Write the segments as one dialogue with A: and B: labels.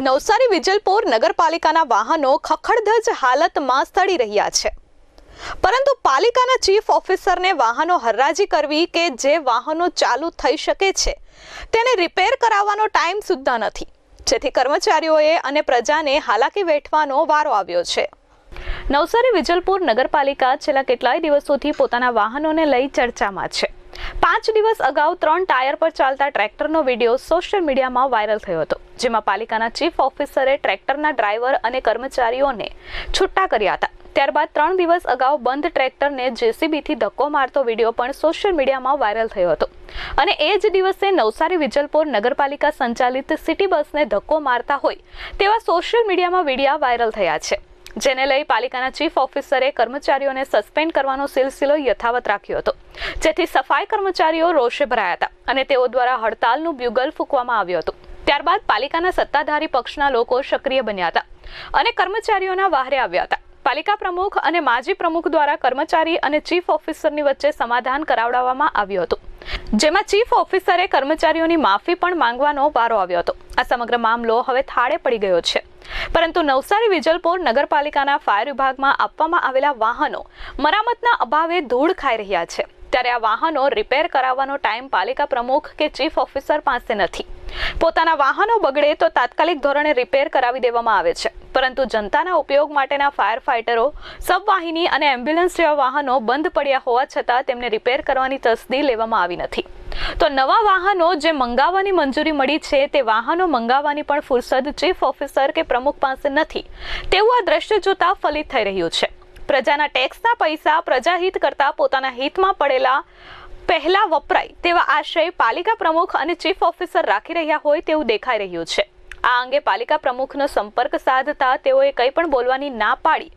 A: નવસારી વિજલપોર નગરપાલિકાના વાહનો ખખડધજ હાલતમાં સડી રહ્યા છે. પરંતુ પાલિકાના ચીફ ઓફિસરને વાહનો હરાજી કરવી કે જે વાહનો ચાલુ થઈ શકે છે, તેને રિપેર કરાવવાનો ટાઈમ સુદ્ધા નથી. જેથી કર્મચારીઓએ અને પ્રજાને હાલાકી વેઠવાનો વારો આવ્યો છે. નવસારી વિજલપુર નગરપાલિકા છેલ્લા કેટલાય દિવસોથી પોતાના વાહનોને લઈ ચર્ચામાં છે. પાંચ દિવસ અગાઉ ત્રણ ટાયર પર ચાલતા ટ્રેક્ટરનો વીડિયો સોશિયલ મીડિયામાં વાયરલ થયો હતો, જેમાં પાલિકાના ચીફ ઓફિસરે ટ્રેક્ટરના ડ્રાઈવર અને કર્મચારીઓને છૂટા કર્યા હતા. ત્યારબાદ ત્રણ દિવસ અગાઉ બંધ ટ્રેક્ટરને જેસીબીથી ધક્કો મારતો વીડિયો પણ સોશિયલ મીડિયામાં વાયરલ થયો હતો. અને એ જ દિવસે નવસારી વિજલપોર નગરપાલિકા સંચાલિત સિટી બસને ધક્કો મારતા હોય તેવા સોશિયલ મીડિયામાં વિડીયા વાયરલ થયા છે, જેને લઈ પાલિકાના ચીફ ઓફિસરે કર્મચારીઓને સસ્પેન્ડ કરવાનો સિલસિલો યથાવત રાખ્યો હતો. જેથી સફાઈ કર્મચારીઓ રોષે ભરાયા હતા અને તેઓ દ્વારા હડતાલનું બ્યુગલ ફૂંકવામાં આવ્યું હતું. ત્યારબાદ પાલિકાના સત્તાધારી પક્ષના લોકો સક્રિય બન્યા હતા અને કર્મચારીઓના વાહરે આવ્યા હતા. પાલિકા પ્રમુખ અને માજી પ્રમુખ દ્વારા કર્મચારી અને ચીફ ઓફિસરની વચ્ચે સમાધાન કરાવડાવવામાં આવ્યું હતું. જેમાં ચીફ ઓફિસરે કર્મચારીઓની માફી પણ માંગવાનો વારો આવ્યો હતો. આ સમગ્ર મામલો હવે થાળે પડી ગયો છે. પરંતુ નવસારી વિજલપોર નગરપાલિકાના ફાયર વિભાગમાં આપવામાં આવેલા વાહનો મરામતના અભાવે ધૂળ ખાઈ રહ્યા છે. ત્યારે આ વાહનો રિપેર કરાવવાનો ટાઈમ પાલિકા પ્રમુખ કે ચીફ ઓફિસર પાસે નથી. પોતાના વાહનો બગડે તો તાત્કાલિક ધોરણે રિપેર કરાવી દેવામાં આવે છે. પરંતુ જનતાના ઉપયોગ માટેના ફાયર ફાઇટરો સબવાહિની અને એમ્બ્યુલન્સ જેવા વાહનો બંધ પડ્યા હોવા છતાં તેમને રિપેર કરવાની તસદી લેવામાં આવી નથી. તો નવા વાહનો જે મંગાવવાની મંજૂરી મળી છે તે વાહનો મંગાવવાની પણ ફુરસદ ચીફ ઓફિસર કે પ્રમુખ પાસે નથી. તેવું આ દ્રશ્ય જોતા ફલિત થઈ રહ્યું છે. પ્રજાના ટેક્સના પૈસા પ્રજાહિત કરતા પોતાના હિતમાં પડેલા પહેલા વપરાય તેવા આશય પાલિકા પ્રમુખ અને ચીફ ઓફિસર રાખી રહ્યા હોય તેવું દેખાઈ રહ્યું છે. આ અંગે પાલિકા પ્રમુખનો સંપર્ક સાધતા તેઓએ કંઈ પણ બોલવાની ના પાડી,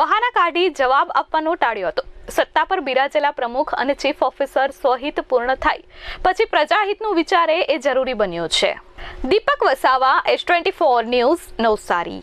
A: બહાના કાઢી જવાબ આપવાનો ટાળ્યો હતો. સત્તા પર બિરાજેલા પ્રમુખ અને ચીફ ઓફિસર સ્વહિત પૂર્ણ થાય, પછી પ્રજાહિતનું વિચારે એ જરૂરી બન્યું છે. Deepak Vasava S twenty four news, Navsari.